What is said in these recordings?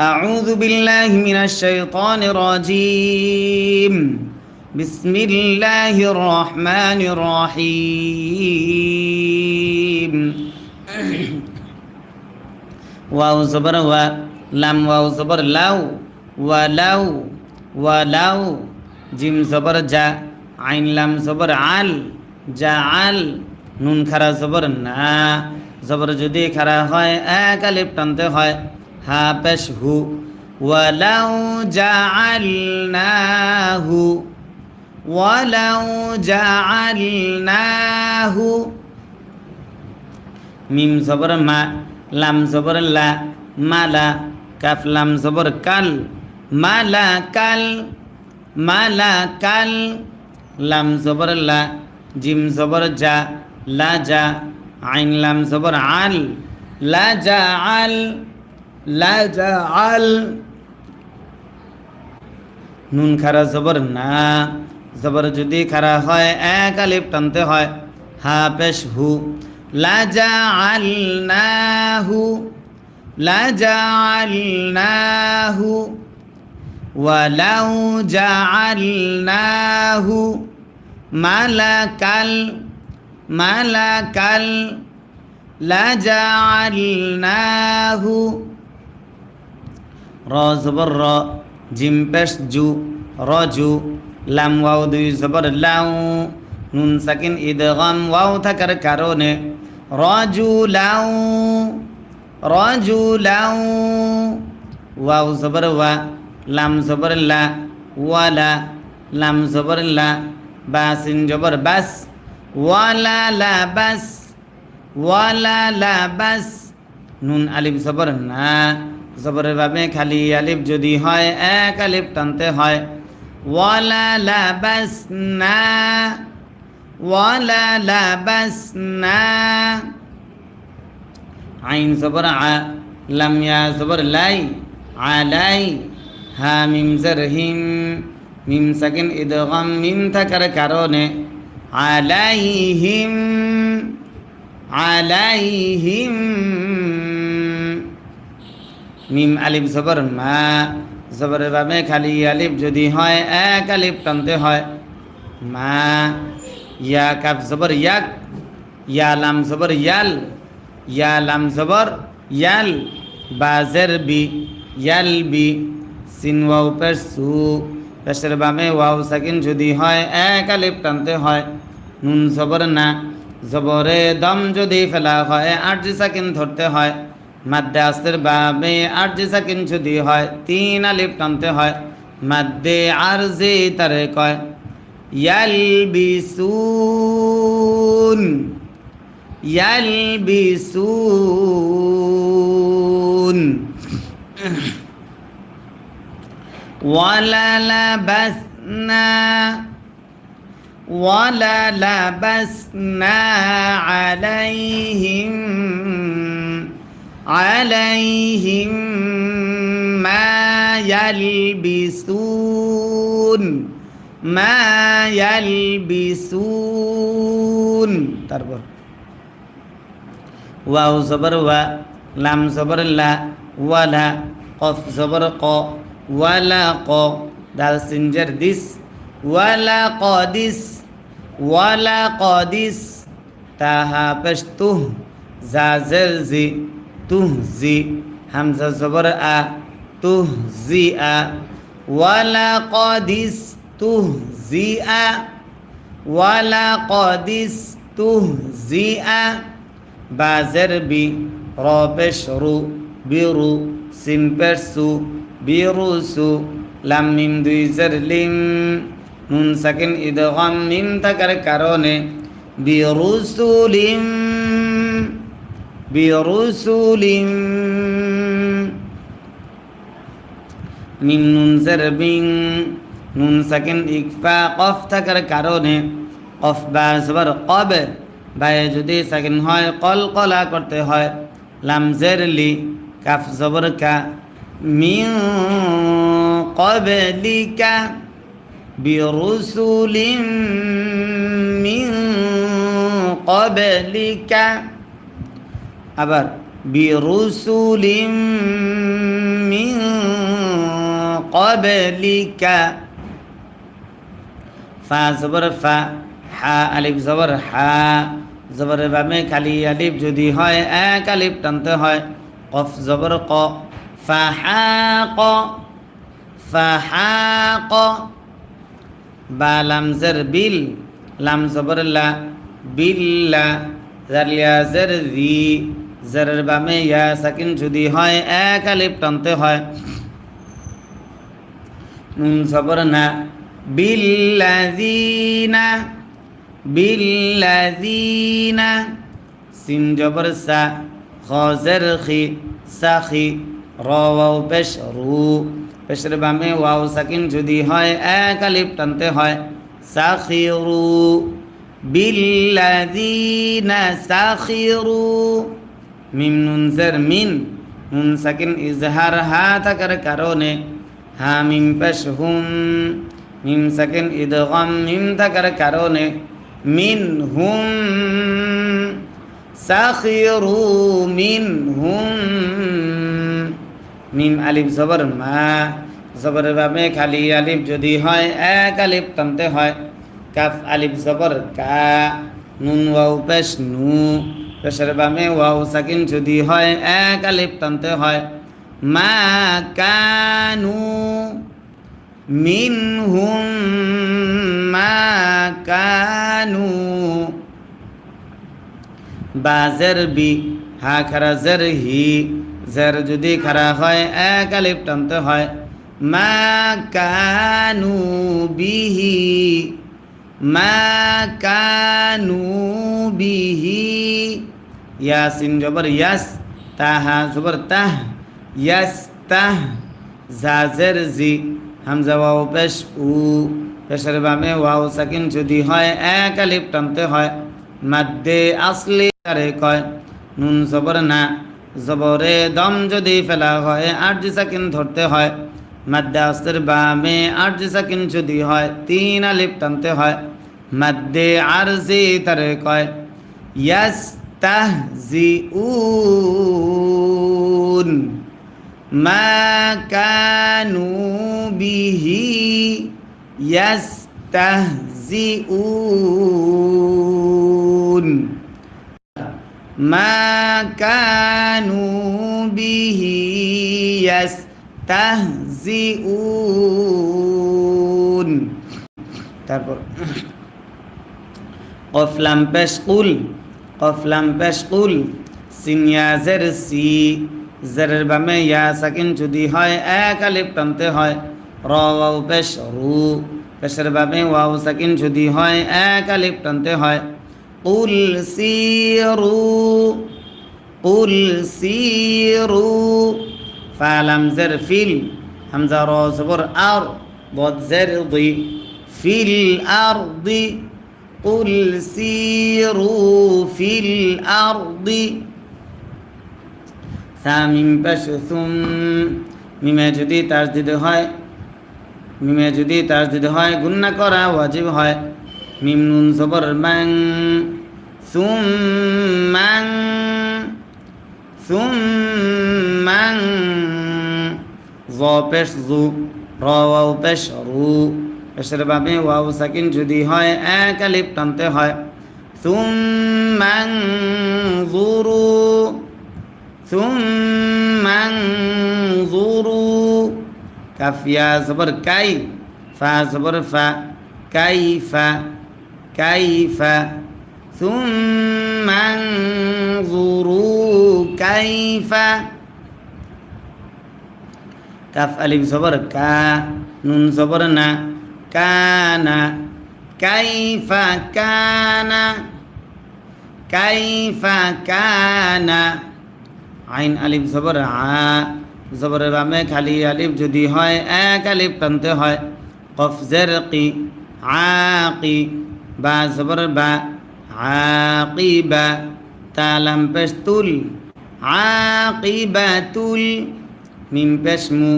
أعوذ بالله من الشيطان الرجيم بسم الله الرحمن الرحيم واو زبر و لام واو زبر লাউ ওয়ালাউ ওয়ালাউ জিম জবর জা আইন লাম জবর আল জা আল নুন খারা জবর না জবর যদি খারা হয় এক আলিফ টানতে হয় হা পেশ হু ওয়ালাউ জাআলনাহু ওয়ালাউ জাআলনাহু। মিম জবর মা, লাম জবর লা, মালা, কাফ, লাম জবর কাল, মালা কাল মালা কাল, লাম জবর লা, জিম জবর জা, লা জা, আইন লাম জবর আল, লা জা আল। লাজাল নুন খারা জবর না। জবর যদি খারা হয়, এক আলিফ টানতে হয়। হা পেশ হু। লাজা আল না হু। লাজা আল না হু। ওয়ালাউ জা আল না হু। মালাকাল মালাকাল। লাজা আল না হু। র জবর র জিম পেশ জু রজু লাম ওয়াও দুই জবর লাউ নুন সাকিন ইদগাম ওয়াও থাকার কারণে রজু লাউ রজু লাউ ওয়াও জবর ওয়া লাম জবর লা ওয়ালা লাম জবর লা বাসিন জবর বাস ওয়ালা লা বাস ওয়ালা লা বাস নুন আলিফ জবর না জবরের ভাবে খালি আলিফ যদি হয়, এক আলিফ টানতে হয়। ওয়ালা লাবাস না ওয়ালা লাবাস না আইন জবর আ, লাম ইয়া জবর লাই, আলাই, হা মিম জের হিম মিম সাকিন ইদগাম, মিম থাকার কারণে আলাইহিম আলাইহিম। মিম আলিফ জবর মা। জবরের ভাবে খালি আলিফ যদি হয়, এক আলিফ টানতে হয়। মা, ইয়া কাফ জবর ইয়াক, ইয়া লাম জবর ইয়াল, ইয়া লাম জবর ইয়াল, বাজের বি, ইয়াল বি, সিন ওয়াও পেশ সু, পেশের বামে ওয়াও সাকিন যদি হয়, এক আলিফ টানতে হয়। নুন জবর না, জবরে দম যদি ফেলা হয়, আট সাকিন ধরতে হয়। মাদ্রাসের বাবে আর যে সাকিন যদি হয় তিন আলিফ টানতে হয় মাদ্দে আর যে তারে কয় ইয়ালবিসুন ইয়ালবিসুন ওয়ালালাবাসনা ওয়ালালাবাসনা আলাইহিম عليهم ما يلبسون ما يلبسون তারপর ওয়াও জবর ওয়া লাম জবর লা ওয়ালা কফ জবর ক ওয়ালা ক দাল সিনজার দিস ওয়ালা কদিস ওয়ালা কদিস তাহা পেশ তুহ জাজের জি তুহ জি হামজা জবর আ তুহ জি আ। ওয়ালা কদিস তুহ জি কদিস তুহ জি বি রবেশ রু বিরু সিম্পের সু লাম, মিম, দুই, জের, লিম। নুন, সাকিন ইদগাম মিম থাকার কারণে বিরুসুলিম বিরুসুলিম মিম নুন জের বিং নুন সাকিন ইকফা কফ থাকার কারণে কফ বা জবর কবে বায়ে যদি সাকিন হয় কল কলা করতে হয় লাম জের লি কাফ জবর কা মিন কবলিকা বিরুসুলিম মিন কবলিকা আবার বিরুসুলিম মিন ক্বাবলিকা ফা জবর ফা, হা আলিফ জবর হা জবরের বামে খালি আলিফ যদি হয়, এক আলিফ টানতে হয়। কফ জবর ক ফাহাক ক বা লামজের বিল, লাম জবর লা জালিয়া জালিয়াজের রি জেরের বামে ইয়া সাকিন যদি হয়, এক আলিফ টানতে হয়। নুন জবর না। বিল্লাযীনা বিল্লাযীনা, সিন জবর সা, খজের খি, সাখি র ওয়াও পেশ রু পেশের বামে ওয়াও সাকিন যদি হয়, এক আলিফ টানতে হয়। সাখিরু। বিল্লাযীনা, সাখিরু। মিম নুন জের মিন, নুন সাকিন ইজহার হা থাকার কারণে, হা মিম পেশ হুম মিম সাকিন ইদগম মিম থাকার কারণে, মিন হুম সাখিরু মিন হুম মিম আলিফ জবর মা জবর বামে খালি আলিফ যদি হয়, এক আলিফ টানতে হয়, কাফ আলিফ জবর কা, নুন ওয়াও পেশ নু পেশের বামে ওয়াও সাকিন যদি হয়, এক আলিফ টানতে হয়। মা কানু মিনহুম, মা কানু। বাজের বি, হা খারা জের হি। জের যদি খারা হয়, এক আলিফ টানতে হয়। মা কানু বিহি, মা কানু বিহি। ইয়াসিন জবর ইয়াস তাহা জবর তাহ ইয়াস তাহ জাজের জি হামজা ওয়াও পেশ উ পেশের বামে ওয়াও সাকিন যদি হয় এক আলিফ টানতে হয় মাদ্দে আসলি কারে কয় নুন জবর না জবরে দম যদি ফেলা হয় আট জি সাকিন ধরতে হয় মাদ্দে আসলের বামে আট জি সাকিন যদি হয় তিন আলিফ টানতে হয় মাদ্দে আরজি তারে কয় ইয়াস তাহজিউন মা কানু বিহি ইয়াস্তাহজিউন মা কানু বিহি ইয়াস্তাহজিউন তারপর কফলাম পেশ কুল কফলাম পেশকুল সিনিয়াজের সি জেরের বামে ইয়া সাকিন যদি হয় এক আলিফ টানতে হয় র ওয়াও পেশ রু পেশের বামে ওয়াও সাকিন যদি হয় এক আলিফ টানতে হয় কুল সিরু কুল সিরু ফালাম জের ফিল হামজা র জবর আর বদ জের দি ফিল আরদি قل سيروا في الأرض সামিম পেশ সুম মিমে যদি তাজ দিতে হয় মিমে যদি তাজ দিতে হয় গুন্না করা ওয়াজিব হয় মিম নুন সবর ম্যাং সুম ম্যাং সুম ম্যাং জ পেশ জু র ওয়াও পেশ রু পেশের বাবে ওয়াও সাকিন যদি হয় এক আলিফ টানতে হয় সুম ম্যাং জুরু ثم انظروا كف يا زبر كي فا زبر فا كيف كيف ثم انظروا كيف كف ألف زبر كا نون زبرنا কানা, কাইফা কানা কাইফা কানা। আইন আলিফ জবর আ, জবরের বামে খালি আলিফ যদি হয়, এক আলিফ টানতে হয়। কফ জের কি আকি বা জবর বা আকি বা তালাম পেশ তুল আকি বা তুল। মিম পেশ মু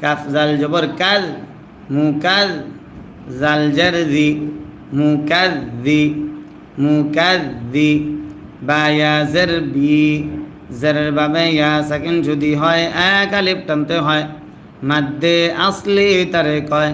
কাফ জাল জবর কাজ মু কাজ জাল মুকাদ্দি দি মু কাল দি মু কাল দি বা ইয়াজের বি জেরের বাবে ইয়া সেকেন্ড যদি হয়, এক আলিপ টানতে হয়, মাদ্দে আসলে তারে কয়।